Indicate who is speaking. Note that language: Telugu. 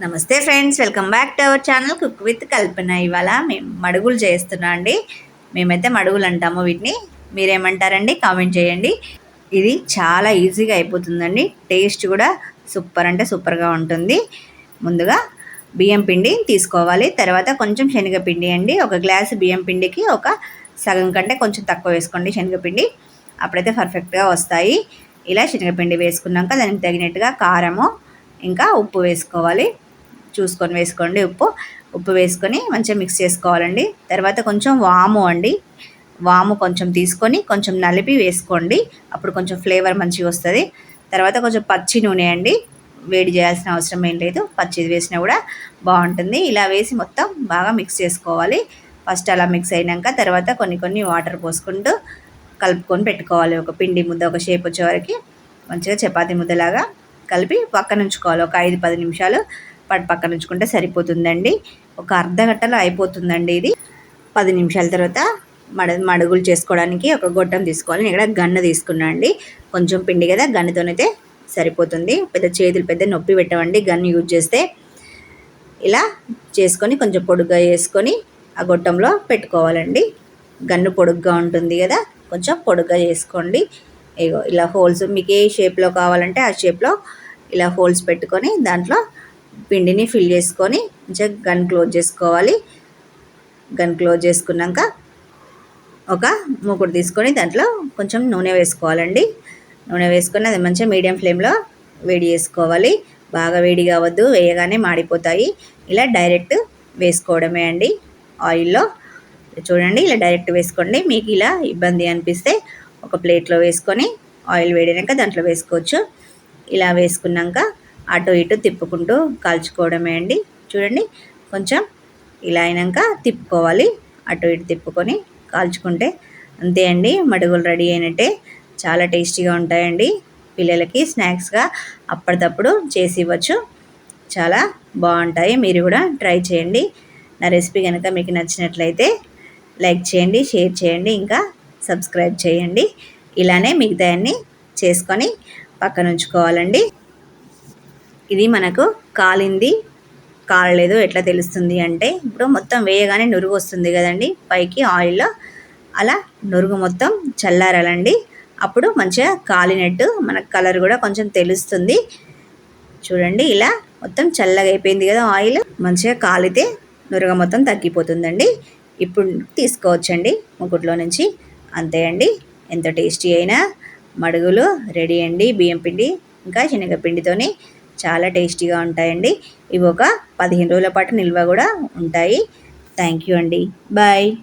Speaker 1: నమస్తే friends welcome back to our channel cook with Kalpana. ఇవాళ మేము మడుగులు చేస్తున్నా అండి. మేమైతే మడుగులు అంటాము వీటిని. మీరేమంటారండి? కామెంట్ చేయండి. ఇది చాలా ఈజీగా అయిపోతుందండి. టేస్ట్ కూడా సూపర్ అంటే సూపర్గా ఉంటుంది. ముందుగా బియ్యం పిండి తీసుకోవాలి. తర్వాత కొంచెం శనగపిండి అండి. ఒక గ్లాస్ బియ్యం పిండికి ఒక సగం కంటే కొంచెం తక్కువ వేసుకోండి శనగపిండి. అప్పుడైతే పర్ఫెక్ట్గా వస్తాయి. ఇలా శనగపిండి వేసుకున్నాక దానికి తగినట్టుగా కారము ఇంకా ఉప్పు వేసుకోవాలి. చూసుకొని వేసుకోండి ఉప్పు. ఉప్పు వేసుకొని మంచిగా మిక్స్ చేసుకోవాలండి. తర్వాత కొంచెం వాము అండి. వాము కొంచెం తీసుకొని కొంచెం నలిపి వేసుకోండి. అప్పుడు కొంచెం ఫ్లేవర్ మంచిగా వస్తుంది. తర్వాత కొంచెం పచ్చి నూనె అండి. వేడి చేయాల్సిన అవసరం ఏం లేదు. పచ్చిది వేసినా కూడా బాగుంటుంది. ఇలా వేసి మొత్తం బాగా మిక్స్ చేసుకోవాలి. ఫస్ట్ అలా మిక్స్ అయినాక తర్వాత కొన్ని కొన్ని వాటర్ పోసుకుంటూ కలుపుకొని పెట్టుకోవాలి. ఒక పిండి ముద్ద ఒక షేప్ వచ్చే వరకు మంచిగా చపాతీ ముద్దలాగా కలిపి పక్కన ఉంచుకోవాలి. ఒక ఐదు పది నిమిషాలు పట్టు పక్కన ఉంచుకుంటే సరిపోతుందండి. ఒక అర్ధ గంటలో అయిపోతుందండి ఇది. పది నిమిషాల తర్వాత మడ మడుగులు చేసుకోవడానికి ఒక గొట్టం తీసుకోవాలి. ఇక్కడ గన్ను తీసుకున్నా అండి. కొంచెం పిండి కదా గన్నుతోనైతే సరిపోతుంది. పెద్ద చేతులు పెద్ద నొప్పి పెట్టవండి. గన్ను యూజ్ చేస్తే ఇలా చేసుకొని కొంచెం పొడుగ్గా చేసుకొని ఆ గొట్టంలో పెట్టుకోవాలండి. గన్ను పొడుగ్గా ఉంటుంది కదా కొంచెం పొడుగ్గా చేసుకోండి ఇగో ఇలా హోల్స్ మీకు ఏ షేప్లో కావాలంటే ఆ షేప్లో ఇలా హోల్స్ పెట్టుకొని దాంట్లో పిండిని ఫిల్ చేసుకొని మంచిగా గన్ క్లోజ్ చేసుకోవాలి. గన్ క్లోజ్ చేసుకున్నాక ఒక మూకుడు తీసుకొని దాంట్లో కొంచెం నూనె వేసుకోవాలండి. నూనె వేసుకొని అది మంచిగా మీడియం ఫ్లేమ్లో వేడి చేసుకోవాలి. బాగా వేడి కావద్దు వేయగానే మాడిపోతాయి. ఇలా డైరెక్ట్ వేసుకోవడమే అండి ఆయిల్లో. చూడండి ఇలా డైరెక్ట్ వేసుకోండి. మీకు ఇలా ఇబ్బంది అనిపిస్తే ఒక ప్లేట్లో వేసుకొని ఆయిల్ వేడినాక దాంట్లో వేసుకోవచ్చు. ఇలా వేసుకున్నాక అటు ఇటు తిప్పుకుంటూ కాల్చుకోవడమే అండి. చూడండి కొంచెం ఇలా అయినాక తిప్పుకోవాలి. అటు ఇటు తిప్పుకొని కాల్చుకుంటే అంతే అండి. మడుగులు రెడీ అయినట్టే చాలా టేస్టీగా ఉంటాయండి. పిల్లలకి స్నాక్స్గా అప్పటికప్పుడు చేసి ఇవ్వచ్చు. చాలా బాగుంటాయి. మీరు కూడా ట్రై చేయండి. నా రెసిపీ కనుక మీకు నచ్చినట్లయితే లైక్ చేయండి షేర్ చేయండి ఇంకా సబ్స్క్రైబ్ చేయండి. ఇలానే మిగతాయన్ని చేసుకొని పక్కన ఉంచుకోవాలండి ఇది మనకు కాలింది. కాలలేదు ఎట్లా తెలుస్తుంది అంటే ఇప్పుడు మొత్తం వేయగానే నురుగు వస్తుంది కదండి పైకి ఆయిల్లో. అలా నురుగు మొత్తం చల్లారాలండి. అప్పుడు మంచిగా కాలినట్టు మనకు కలర్ కూడా కొంచెం తెలుస్తుంది. చూడండి ఇలా మొత్తం చల్లగా అయిపోయింది కదా ఆయిల్. మంచిగా కాలితే నురగ మొత్తం తగ్గిపోతుందండి. ఇప్పుడు తీసుకోవచ్చండి ముకుట్లో నుంచి అంతే అండి ఎంత టేస్టీ అయినా. మడుగులు రెడీ అండి బియ్యం పిండి ఇంకా శనగపిండితోని చాలా టేస్టీగా ఉంటాయండి. ఇవి ఒక పదిహేను రోజుల పాటు నిల్వ కూడా ఉంటాయి. థ్యాంక్ యూ అండి. బాయ్.